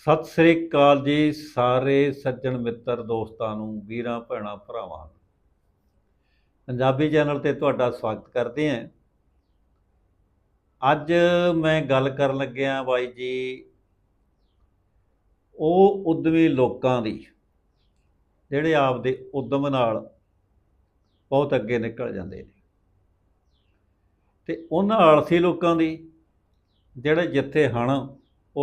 ਸਤਿ ਸ੍ਰੀ ਅਕਾਲ ਜੀ ਸਾਰੇ ਸੱਜਣ ਮਿੱਤਰ ਦੋਸਤਾਂ ਨੂੰ, ਵੀਰਾਂ, ਭੈਣਾਂ, ਭਰਾਵਾਂ ਨੂੰ। ਪੰਜਾਬੀ ਚੈਨਲ ਤੇ ਤੁਹਾਡਾ ਸਵਾਗਤ ਕਰਦੇ ਹਾਂ। ਅੱਜ ਮੈਂ ਗੱਲ ਕਰਨ ਲੱਗਿਆ ਬਾਈ ਜੀ, ਉਹ ਉਦਮੀ ਲੋਕਾਂ ਦੀ, ਜਿਹੜੇ ਆਪਦੇ ਉਦਮ ਨਾਲ ਬਹੁਤ ਅੱਗੇ ਨਿਕਲ ਜਾਂਦੇ ਨੇ। ਤੇ ਉਹਨਾਂ ਆਲਸੀ ਲੋਕਾਂ ਦੀ, ਜਿਹੜੇ ਜਿੱਥੇ ਹਣ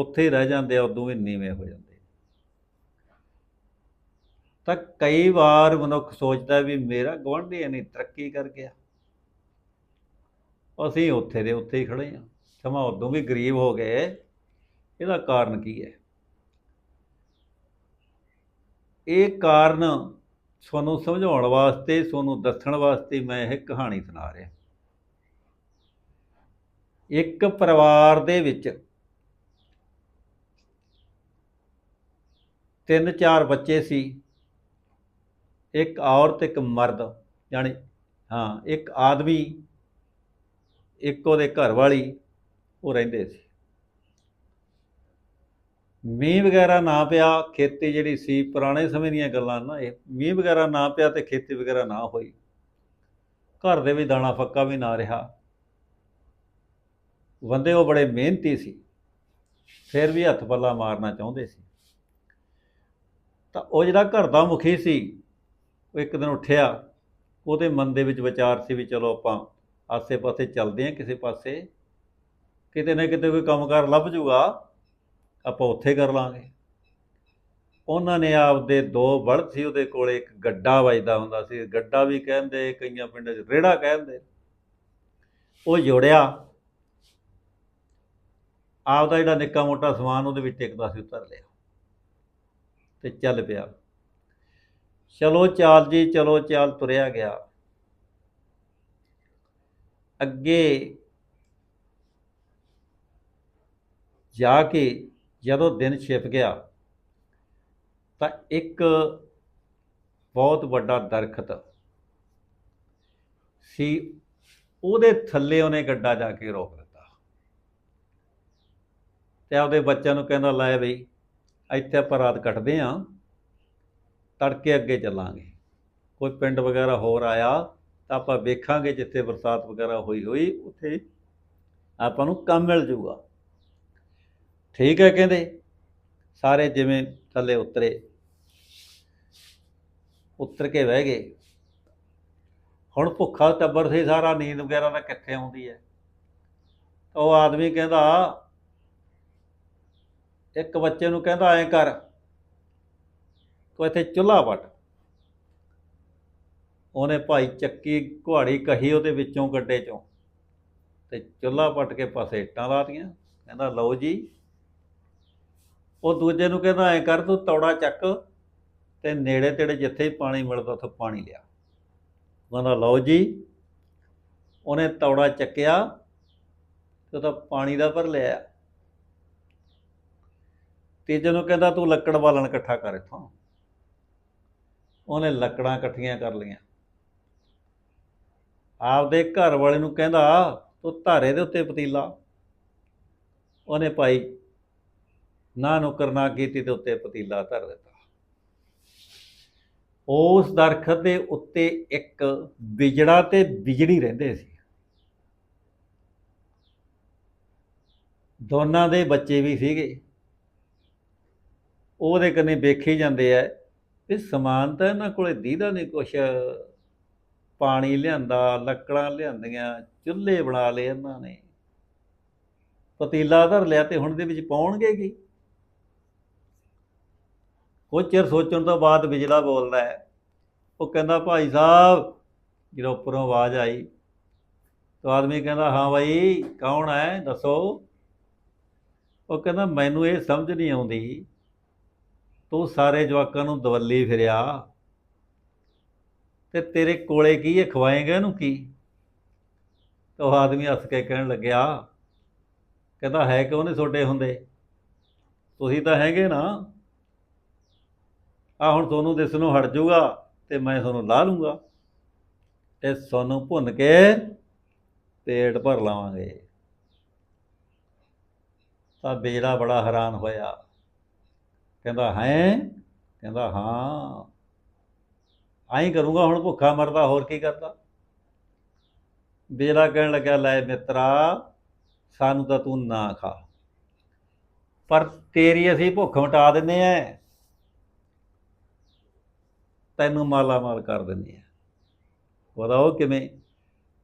ਉੱਥੇ ਹੀ ਰਹਿ ਜਾਂਦੇ ਆ, ਉਦੋਂ ਵੀ ਨੀਵੇਂ ਹੋ ਜਾਂਦੇ ਤਾਂ ਕਈ ਵਾਰ ਮਨੁੱਖ ਸੋਚਦਾ ਵੀ ਮੇਰਾ ਗੁਆਂਢੀ ਇੰਨੀ ਤਰੱਕੀ ਕਰ ਗਿਆ। ਅਸੀਂ ਉੱਥੇ ਦੇ ਉੱਥੇ ਹੀ ਖੜੇ ਹਾਂ। ਸਮਾਂ ਉਦੋਂ ਵੀ ਗਰੀਬ ਹੋ ਗਏ। ਇਹਦਾ ਕਾਰਨ ਕੀ ਹੈ? ਇਹ ਕਾਰਨ ਤੁਹਾਨੂੰ ਸਮਝਾਉਣ ਵਾਸਤੇ ਤੁਹਾਨੂੰ ਦੱਸਣ ਵਾਸਤੇ ਮੈਂ ਇਹ ਕਹਾਣੀ ਸੁਣਾ ਰਿਹਾ। ਇੱਕ ਪਰਿਵਾਰ ਦੇ ਵਿੱਚ ਤਿੰਨ ਚਾਰ ਬੱਚੇ ਸੀ। ਇੱਕ ਔਰਤ, ਇੱਕ ਮਰਦ, ਯਾਨੀ ਹਾਂ, ਇੱਕ ਆਦਮੀ, ਇੱਕ ਉਹਦੇ ਘਰ ਵਾਲੀ ਉਹ ਰਹਿੰਦੇ ਸੀ। ਮੀਂਹ ਵਗੈਰਾ ਨਾ ਪਿਆ, ਖੇਤੀ ਜਿਹੜੀ ਸੀ, ਪੁਰਾਣੇ ਸਮੇਂ ਦੀਆਂ ਗੱਲਾਂ ਨਾ, ਇਹ ਮੀਂਹ ਵਗੈਰਾ ਨਾ ਪਿਆ ਤੇ ਖੇਤੀ ਵਗੈਰਾ ਨਾ ਹੋਈ। ਘਰ ਦੇ ਵੀ ਦਾਣਾ ਫੱਕਾ ਵੀ ਨਾ ਰਿਹਾ। ਬੰਦੇ ਉਹ ਬੜੇ ਮਿਹਨਤੀ ਸੀ। ਫਿਰ ਵੀ ਹੱਥ ਪੱਲਾ ਮਾਰਨਾ ਚਾਹੁੰਦੇ ਸੀ। ਤਾਂ ਉਹ ਜਿਹੜਾ ਘਰ ਦਾ ਮੁਖੀ ਸੀ, ਉਹ ਇੱਕ ਦਿਨ ਉੱਠਿਆ, ਉਹਦੇ ਮਨ ਦੇ ਵਿੱਚ ਵਿਚਾਰ ਸੀ ਵੀ ਚਲੋ ਆਪਾਂ ਆਸੇ-ਪਾਸੇ ਚੱਲਦੇ ਹਾਂ ਕਿਸੇ ਪਾਸੇ, ਕਿਤੇ ਨਾ ਕਿਤੇ ਕੋਈ ਕੰਮਕਾਰ ਲੱਭ ਜੂਗਾ, ਆਪਾਂ ਉੱਥੇ ਕਰ ਲਾਂਗੇ। ਉਹਨਾਂ ਨੇ ਆਪਦੇ ਦੋ ਬਲਦ ਸੀ ਉਹਦੇ ਕੋਲੇ, ਇੱਕ ਗੱਡਾ ਵੱਜਦਾ ਹੁੰਦਾ ਸੀ, ਗੱਡਾ ਵੀ ਕਹਿੰਦੇ, ਕਈਆਂ ਪਿੰਡਾਂ 'ਚ ਰੇੜਾ ਕਹਿੰਦੇ। ਉਹ ਜੋੜਿਆ, ਆਪਦਾ ਜਿਹੜਾ ਨਿੱਕਾ ਮੋਟਾ ਸਮਾਨ ਉਹਦੇ ਵਿੱਚ ਟਿਕਦਾ ਸੀ ਉਤਰ ਲਿਆ। ਤੇ ਚੱਲ ਪਿਆ। ਚਲੋ ਚਾਲ ਜੀ, ਚਲੋ ਚਾਲ ਤੁਰਿਆ ਗਿਆ। ਅੱਗੇ ਜਾ ਕੇ ਜਦੋਂ ਦਿਨ ਛਿਪ ਗਿਆ, ਤਾਂ ਇੱਕ ਬਹੁਤ ਵੱਡਾ ਦਰਖਤ ਸੀ, ਉਹਦੇ ਥੱਲੇ ਉਹਨੇ ਗੱਡਾ ਜਾ ਕੇ ਰੋਕ ਦਿੱਤਾ। ਤੇ ਆਪਦੇ ਬੱਚਿਆਂ ਨੂੰ ਕਹਿੰਦਾ, ਲੈ ਬਈ ਇੱਥੇ ਆਪਾਂ ਰਾਤ ਕੱਟਦੇ ਆਂ ਤੜਕੇ ਅੱਗੇ ਚੱਲਾਂਗੇ। ਕੋਈ ਪਿੰਡ ਵਗੈਰਾ ਹੋਰ ਆਇਆ ਤਾਂ ਆਪਾਂ ਵੇਖਾਂਗੇ ਜਿੱਥੇ ਬਰਸਾਤ ਵਗੈਰਾ ਹੋਈ ਹੋਈ, ਉੱਥੇ ਆਪਾਂ ਨੂੰ ਕੰਮ ਮਿਲ ਜੂਗਾ। ਠੀਕ ਹੈ ਕਹਿੰਦੇ? ਸਾਰੇ ਜਿਵੇਂ ਥੱਲੇ ਉਤਰੇ। ਉਤਰ ਕੇ ਬਹਿ ਗਏ। ਹੁਣ ਭੁੱਖਾ ਟੱਬਰ ਸੀ ਸਾਰਾ, ਨੀਂਦ ਵਗੈਰਾ ਤਾਂ ਕਿੱਥੇ ਆਉਂਦੀ ਹੈ? ਉਹ ਆਦਮੀ ਕਹਿੰਦਾ ਇੱਕ ਬੱਚੇ ਨੂੰ ਕਹਿੰਦਾ ਐਂ ਕਰ, ਤੂੰ ਇੱਥੇ ਚੁੱਲ੍ਹਾ ਪੱਟ ਉਹਨੇ ਭਾਈ ਚੱਕੀ ਕੁਹਾੜੀ ਕਹੀ ਉਹਦੇ ਵਿੱਚੋਂ ਗੱਡੇ ਚੋਂ ਤੇ ਚੁੱਲ੍ਹਾ ਪੱਟ ਕੇ ਪਾਸੇ ਇੱਟਾਂ ਲਾਤੀਆਂ। ਕਹਿੰਦਾ, ਲਓ ਜੀ, ਉਹ ਦੂਜੇ ਨੂੰ ਕਹਿੰਦਾ ਐਂ ਕਰ, ਤੂੰ ਤੌੜਾ ਚੱਕ ਤੇ ਨੇੜੇ ਤੇੜੇ ਜਿੱਥੇ ਹੀ ਪਾਣੀ ਮਿਲਦਾ ਉੱਥੇ ਪਾਣੀ ਲਿਆ। ਕਹਿੰਦਾ, ਲਓ ਜੀ, ਉਹਨੇ ਤੌੜਾ ਚੱਕਿਆ ਤੇ ਉਹਦਾ ਪਾਣੀ ਦਾ ਭਰ ਲਿਆ। ਤੀਜੇ ਨੂੰ ਕਹਿੰਦਾ ਤੂੰ ਲੱਕੜ ਬਾਲਣ ਇਕੱਠਾ ਕਰ ਇੱਥੋਂ, ਉਹਨੇ ਲੱਕੜਾਂ ਇਕੱਠੀਆਂ ਕਰ ਲਈਆਂ। ਆਪਦੇ ਘਰ ਵਾਲੇ ਨੂੰ ਕਹਿੰਦਾ, ਤੂੰ ਧਾਰੇ ਦੇ ਉੱਤੇ ਪਤੀਲਾ। ਉਹਨੇ ਭਾਈ ਨਾ ਨੁਕਰ ਨਾ ਕੀਤੀ ਤੇ ਉੱਤੇ ਪਤੀਲਾ ਧਰ ਦਿੱਤਾ। ਉਸ ਦਰਖਤ ਦੇ ਉੱਤੇ ਇੱਕ ਬਿਜੜਾ ਤੇ ਬਿਜੜੀ ਰਹਿੰਦੇ ਸੀ। ਦੋਨਾਂ ਦੇ ਬੱਚੇ ਵੀ ਸੀਗੇ। ਉਹਦੇ ਕੰਨੇ ਵੇਖੇ ਜਾਂਦੇ ਐ ਵੀ ਸਮਾਨ ਤਾਂ ਇਹਨਾਂ ਕੋਲੇ ਦੀਦਾ ਨਹੀਂ ਕੁਛ। ਪਾਣੀ ਲਿਆਂਦਾ, ਲੱਕੜਾਂ ਲਿਆਂਦੀਆਂ, ਚੁੱਲ੍ਹੇ ਬਣਾ ਲਏ ਇਹਨਾਂ ਨੇ। ਪਤੀਲਾ ਧਰ ਲਿਆ ਤੇ ਹੁਣ ਦੇ ਵਿੱਚ ਪਾਉਣਗੇ ਕੀ? ਕੁਝ ਚਿਰ ਸੋਚਣ ਤੋਂ ਬਾਅਦ ਬਿਜਲਾ ਬੋਲਦਾ ਹੈ। ਉਹ ਕਹਿੰਦਾ, ਭਾਈ ਸਾਹਿਬ ਜਦੋਂ ਉੱਪਰੋਂ ਆਵਾਜ਼ ਆਈ, ਤਾਂ ਆਦਮੀ ਕਹਿੰਦਾ, ਹਾਂ ਭਾਈ ਕੌਣ ਹੈ? ਦੱਸੋ। ਉਹ ਕਹਿੰਦਾ, ਮੈਨੂੰ ਇਹ ਸਮਝ ਨਹੀਂ ਆਉਂਦੀ ਤੂੰ ਸਾਰੇ ਜਵਾਕਾਂ ਨੂੰ ਦਵੱਲੀ ਫਿਰਿਆ। ਤੇ ਤੇਰੇ ਕੋਲੇ ਕੀ ਹੈ? ਖਵਾਏਗਾ ਇਹਨੂੰ ਕੀ? ਤਾਂ ਉਹ ਆਦਮੀ ਹੱਸ ਕੇ ਕਹਿਣ ਲੱਗਿਆ, ਕਹਿੰਦਾ, ਹੈ ਕਿਉਂ ਨਹੀਂ ਤੁਹਾਡੇ ਹੁੰਦੇ? ਤੁਸੀਂ ਤਾਂ ਹੈਗੇ ਨਾ। ਆ ਹੁਣ ਤੁਹਾਨੂੰ ਦਿਸ ਨੂੰ ਹਟ ਜਾਊਗਾ ਤੇ ਮੈਂ ਤੁਹਾਨੂੰ ਲਾ ਲੂੰਗਾ। ਤੇ ਸੋਨੂੰ ਭੁੰਨ ਕੇ ਪੇਟ ਭਰ ਲਾਵਾਂਗੇ। ਤਾਂ ਬੇੜਾ ਬੜਾ ਹੈਰਾਨ ਹੋਇਆ। ਕਹਿੰਦਾ ਹੈ? ਕਹਿੰਦਾ ਹਾਂ। ਆਈ ਕਰੂੰਗਾ, ਹੁਣ ਭੁੱਖਾ ਮਰਦਾ, ਹੋਰ ਕੀ ਕਰਦਾ? ਬੇਲਾ ਕਹਿਣ ਲੱਗਾ ਲੈ ਮਿੱਤਰਾ, ਸਾਨੂੰ ਤਾਂ ਤੂੰ ਨਾ ਖਾ। ਪਰ ਤੇਰੀ ਅਸੀਂ ਭੁੱਖ ਮਟਾ ਦਿੰਨੇ ਐ। ਤੈਨੂੰ ਮਾਲਾ ਮਾਲ ਕਰ ਦਿੰਨੇ ਆ ਉਹਦਾ ਉਹ ਕਿਵੇਂ?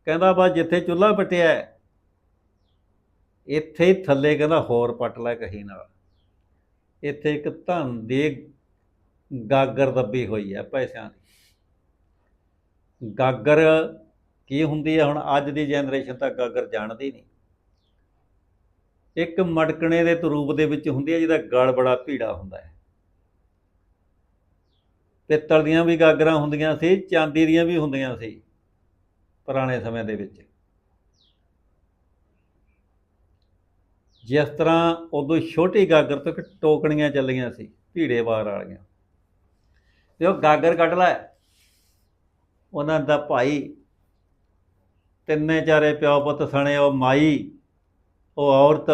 ਕਹਿੰਦਾ, ਬਸ ਜਿੱਥੇ ਚੁੱਲ੍ਹਾ ਪਟਿਆ, ਇੱਥੇ ਹੀ ਥੱਲੇ ਕਹਿੰਦਾ, ਹੋਰ ਪੱਟ ਲੈ ਕਹੀ ਨਾਲ। ਇੱਥੇ ਇੱਕ ਧਨ ਦੀ ਗਾਗਰ ਦੱਬੀ ਹੋਈ ਹੈ ਪੈਸਿਆਂ ਦੀ। ਗਾਗਰ ਕੀ ਹੁੰਦੀ ਹੈ? ਹੁਣ ਅੱਜ ਦੀ ਜਨਰੇਸ਼ਨ ਤਾਂ ਗਾਗਰ ਜਾਣਦੀ ਨਹੀਂ। ਇੱਕ ਮਟਕਣੇ ਦੇ ਰੂਪ ਦੇ ਵਿੱਚ ਹੁੰਦੀ ਹੈ ਜਿਹਦਾ ਗਲ ਬੜਾ ਭੀੜਾ ਹੁੰਦਾ ਹੈ। ਪਿੱਤਲ ਦੀਆਂ ਵੀ ਗਾਗਰਾਂ ਹੁੰਦੀਆਂ ਸੀ, ਚਾਂਦੀ ਦੀਆਂ ਵੀ ਹੁੰਦੀਆਂ ਸੀ ਪੁਰਾਣੇ ਸਮੇਂ ਦੇ ਵਿੱਚ। ਜਿਸ ਤਰ੍ਹਾਂ ਉਦੋਂ ਛੋਟੀ ਗਾਗਰ ਤੋਂ ਇੱਕ ਟੋਕਣੀਆਂ ਚੱਲੀਆਂ ਸੀ, ਭੀੜੇ ਵਾਰ ਵਾਲੀਆਂ। ਤੇ ਉਹ ਗਾਗਰ ਕੱਢ ਲੈ। ਉਹਨਾਂ ਦਾ ਭਾਈ, ਤਿੰਨੇ ਚਾਰੇ ਪਿਓ ਪੁੱਤ ਸਣੇ, ਉਹ ਮਾਈ, ਉਹ ਔਰਤ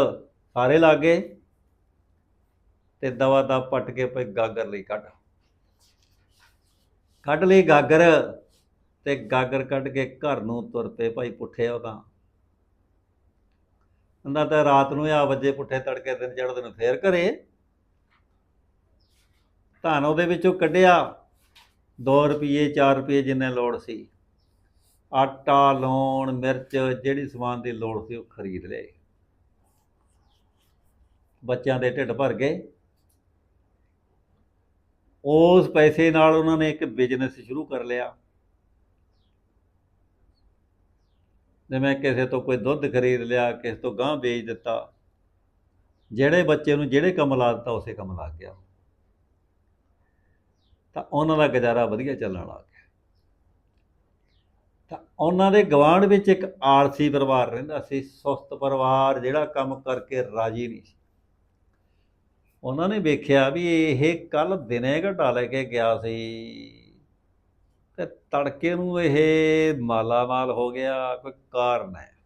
ਸਾਰੇ ਲਾਗੇ ਤੇ ਦਵਾ ਦਾ ਪੱਟ ਕੇ ਪਈ ਗਾਗਰ ਲਈ ਕੱਢ। ਕੱਢ ਲਈ ਗਾਗਰ ਤੇ ਗਾਗਰ ਕੱਢ ਕੇ ਘਰ ਨੂੰ ਤੁਰ ਪਏ, ਭਾਈ ਪੁੱਠੇ ਉਹ ਤਾਂ ਕਹਿੰਦਾ ਤਾਂ ਰਾਤ ਨੂੰ ਆ ਵੱਜੇ ਪੁੱਠੇ ਤੜਕੇ ਦਿਨ ਚੜ੍ਹਦੇ ਨੂੰ ਫੇਰ ਘਰੇ। ਧਨ ਉਹਦੇ ਵਿੱਚੋਂ ਕੱਢਿਆ। 2 ਰੁਪਏ 4 ਰੁਪਏ ਜਿੰਨੇ ਲੋੜ ਸੀ। ਆਟਾ, ਲੂਣ, ਮਿਰਚ, ਜਿਹੜੀ ਸਮਾਨ ਦੀ ਲੋੜ ਸੀ ਉਹ ਖਰੀਦ ਲਏ। ਬੱਚਿਆਂ ਦੇ ਢਿੱਡ ਭਰ ਗਏ। ਉਸ ਪੈਸੇ ਨਾਲ ਉਹਨਾਂ ਨੇ ਇੱਕ ਬਿਜ਼ਨਸ ਸ਼ੁਰੂ ਕਰ ਲਿਆ। ਜਿਵੇਂ ਕਿਸੇ ਤੋਂ ਕੋਈ ਦੁੱਧ ਖਰੀਦ ਲਿਆ, ਕਿਸੇ ਤੋਂ ਗਾਂ ਵੇਚ ਦਿੱਤਾ। ਜਿਹੜੇ ਬੱਚੇ ਨੂੰ ਜਿਹੜੇ ਕੰਮ ਲਾ ਦਿੱਤਾ, ਉਸੇ ਕੰਮ ਲੱਗ ਗਿਆ। ਤਾਂ ਉਹਨਾਂ ਦਾ ਗੁਜ਼ਾਰਾ ਵਧੀਆ ਚੱਲਣ ਲੱਗ ਗਿਆ। ਤਾਂ ਉਹਨਾਂ ਦੇ ਗਵਾਂਢ ਵਿੱਚ ਇੱਕ ਆਲਸੀ ਪਰਿਵਾਰ ਰਹਿੰਦਾ ਸੀ, ਸੁਸਤ ਪਰਿਵਾਰ, ਜਿਹੜਾ ਕੰਮ ਕਰਕੇ ਰਾਜੀ ਨਹੀਂ ਸੀ। ਉਹਨਾਂ ਨੇ ਵੇਖਿਆ ਵੀ ਇਹ ਕੱਲ ਦਿਨੇ ਘਟਾ ਲੈ ਕੇ ਗਿਆ ਸੀ। ਤੇ ਤੜਕੇ ਨੂੰ ਇਹ ਮਾਲਾਮਾਲ ਹੋ ਗਿਆ, ਕੋਈ ਕਾਰਨ ਹੈ।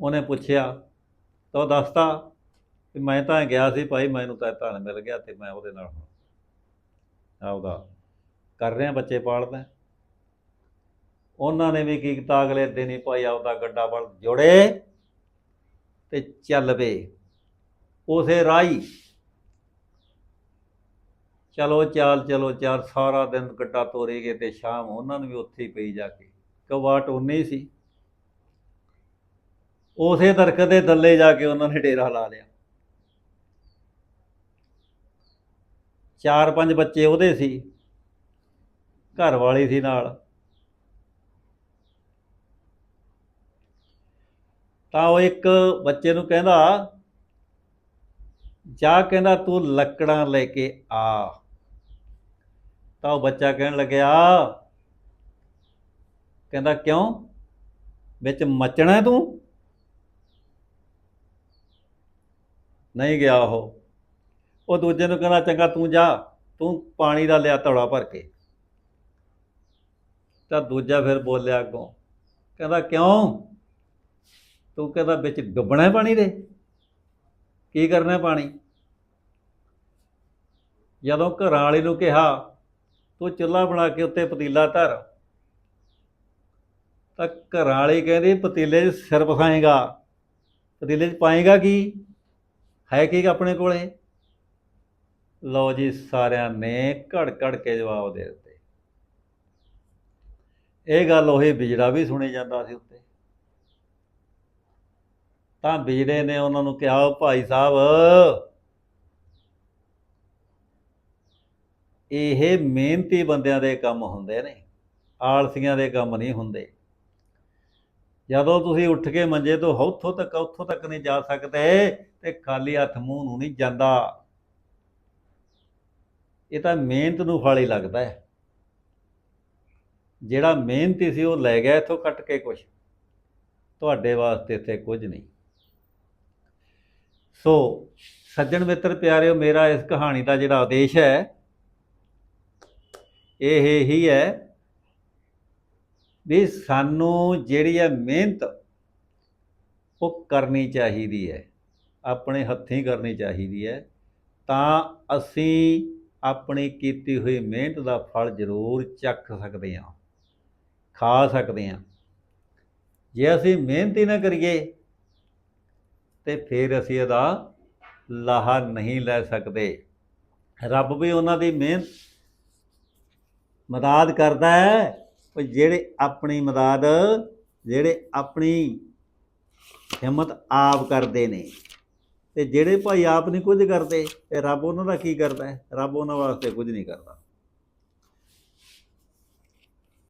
ਉਹਨੇ ਪੁੱਛਿਆ, ਤਾਂ ਉਹ ਦੱਸਤਾ ਕਿ ਮੈਂ ਤਾਂ ਗਿਆ ਸੀ ਭਾਈ, ਮੈਨੂੰ ਤਾਂ ਧਨ ਮਿਲ ਗਿਆ ਤੇ ਮੈਂ ਉਹਦੇ ਨਾਲ ਹੁਣ ਆਪਦਾ ਕਰ ਰਿਹਾ ਬੱਚੇ ਪਾਲਦਾ ਉਹਨਾਂ ਨੇ ਵੀ ਕੀ ਕੀਤਾ, ਅਗਲੇ ਦਿਨ ਹੀ ਭਾਈ ਆਪਦਾ ਗੱਡਾ ਵੱਲ ਜੋੜੇ ਤੇ ਚੱਲ ਪਏ। ਉਸੇ ਰਾਈ ਚਲੋ ਚਾਲ, ਚਲੋ ਚਾਰ ਸਾਰਾ ਦਿਨ ਗੱਡਾ ਤੋਰੇ ਗਏ ਤੇ ਸ਼ਾਮ ਉਹਨਾਂ ਨੂੰ ਵੀ ਉੱਥੇ ਹੀ ਪਈ ਜਾ ਕੇ। ਕਵਾਟ ਉਹਨੇ ਹੀ ਸੀ। ਉਸੇ ਦਰਖਤ ਦੇ ਥੱਲੇ ਜਾ ਕੇ ਉਹਨਾਂ ਨੇ ਡੇਰਾ ਲਾ ਲਿਆ। ਚਾਰ ਪੰਜ ਬੱਚੇ ਉਹਦੇ ਸੀ। ਘਰ ਵਾਲੀ ਸੀ ਨਾਲ। ਤਾਂ ਉਹ ਇੱਕ ਬੱਚੇ ਨੂੰ ਕਹਿੰਦਾ, ਜਾ ਕਹਿੰਦਾ ਤੂੰ ਲੱਕੜਾਂ ਲੈ ਕੇ ਆ। ਤਾਂ ਉਹ ਬੱਚਾ ਕਹਿਣ ਲੱਗਿਆ, ਕਹਿੰਦਾ, ਕਿਉਂ? ਵਿੱਚ ਮੱਚਣਾ ਤੂੰ? ਨਹੀਂ ਗਿਆ ਉਹ। ਉਹ ਦੂਜੇ ਨੂੰ ਕਹਿੰਦਾ, ਚੰਗਾ ਤੂੰ ਜਾ, ਤੂੰ ਪਾਣੀ ਦਾ ਲਿਆ ਤੌੜਾ ਭਰ ਕੇ। ਤਾਂ ਦੂਜਾ ਫਿਰ ਬੋਲਿਆ ਅੱਗੋਂ, ਕਹਿੰਦਾ, ਕਿਉਂ? ਤੂੰ ਕਹਿੰਦਾ, ਵਿੱਚ ਡੁੱਬਣਾ ਪਾਣੀ ਦੇ। ਕੀ ਕਰਨਾ ਪਾਣੀ? ਜਦੋਂ ਘਰਾਂ ਵਾਲੇ ਨੂੰ ਕਿਹਾ ਤੂੰ ਚੁੱਲ੍ਹਾ ਬਣਾ ਕੇ ਉੱਤੇ ਪਤੀਲਾ ਧਰ। ਤਾਂ ਘਰਾਂ ਵਾਲੀ ਕਹਿੰਦੀ, ਪਤੀਲੇ 'ਚ ਸਿਰ ਪਸਾਏਗਾ ਪਤੀਲੇ 'ਚ ਪਾਏਗਾ ਕੀ? ਹੈ ਕੀ ਆਪਣੇ ਕੋਲੇ? ਲਓ ਜੀ, ਸਾਰਿਆਂ ਨੇ ਘੜ ਘੜ ਕੇ ਜਵਾਬ ਦੇ ਦਿੱਤੇ। ਇਹ ਗੱਲ ਉਹੀ ਬਿਜੜਾ ਵੀ ਸੁਣੀ ਜਾਂਦਾ ਸੀ ਉੱਤੇ। ਤਾਂ ਬਿਜੜੇ ਨੇ ਉਹਨਾਂ ਨੂੰ ਕਿਹਾ, ਭਾਈ ਸਾਹਿਬ ਇਹ ਮਿਹਨਤੀ ਬੰਦਿਆਂ ਦੇ ਕੰਮ ਹੁੰਦੇ ਨੇ, ਆਲਸੀਆਂ ਦੇ ਕੰਮ ਨਹੀਂ ਹੁੰਦੇ। ਜਦੋਂ ਤੁਸੀਂ ਉੱਠ ਕੇ ਮੰਜੇ ਤੋਂ ਉੱਥੋਂ ਤੱਕ ਉੱਥੋਂ ਤੱਕ ਨਹੀਂ ਜਾ ਸਕਦੇ ਤੇ ਖਾਲੀ ਹੱਥ ਮੂੰਹ ਨੂੰ ਨਹੀਂ ਜਾਂਦਾ। ਇਹ ਤਾਂ ਮਿਹਨਤ ਨੂੰ ਫਲ ਹੀ ਲੱਗਦਾ ਹੈ। ਜਿਹੜਾ ਮਿਹਨਤੀ ਸੀ ਉਹ ਲੈ ਗਿਆ ਇੱਥੋਂ ਕੱਟ ਕੇ ਕੁਛ। ਤੁਹਾਡੇ ਵਾਸਤੇ ਇੱਥੇ ਕੁਝ ਨਹੀਂ। ਸੋ, ਸੱਜਣ ਮਿੱਤਰ ਪਿਆਰਿਓ, ਮੇਰਾ ਇਸ ਕਹਾਣੀ ਦਾ ਜਿਹੜਾ ਉਦੇਸ਼ ਹੈ ਇਹ ਹੀ ਹੈ ਵੀ ਸਾਨੂੰ ਜਿਹੜੀ ਹੈ ਮਿਹਨਤ ਉਹ ਕਰਨੀ ਚਾਹੀਦੀ ਹੈ, ਆਪਣੇ ਹੱਥੀਂ ਕਰਨੀ ਚਾਹੀਦੀ ਹੈ। ਤਾਂ ਅਸੀਂ ਆਪਣੀ ਕੀਤੀ ਹੋਈ ਮਿਹਨਤ ਦਾ ਫਲ ਜ਼ਰੂਰ ਚੱਖ ਸਕਦੇ ਹਾਂ, ਖਾ ਸਕਦੇ ਹਾਂ। ਜੇ ਅਸੀਂ ਮਿਹਨਤ ਹੀ ਨਾ ਕਰੀਏ, ਤੇ ਫਿਰ ਅਸੀਂ ਇਹਦਾ ਲਾਹਾ ਨਹੀਂ ਲੈ ਸਕਦੇ। ਰੱਬ ਵੀ ਉਹਨਾਂ ਦੀ ਮਿਹਨਤ ਮਦਦ ਕਰਦਾ ਹੈ ਉਹ ਜਿਹੜੇ ਆਪਣੀ ਮਦਦ, ਜਿਹੜੇ ਆਪਣੀ ਹਿੰਮਤ ਆਪ ਕਰਦੇ ਨੇ। ਤੇ ਜਿਹੜੇ ਭਾਈ ਆਪ ਨਹੀਂ ਕੁਝ ਕਰਦੇ, ਤੇ ਰੱਬ ਉਹਨਾਂ ਦਾ ਕੀ ਕਰਦਾ ਹੈ? ਰੱਬ ਉਹਨਾਂ ਵਾਸਤੇ ਕੁਝ ਨਹੀਂ ਕਰਦਾ।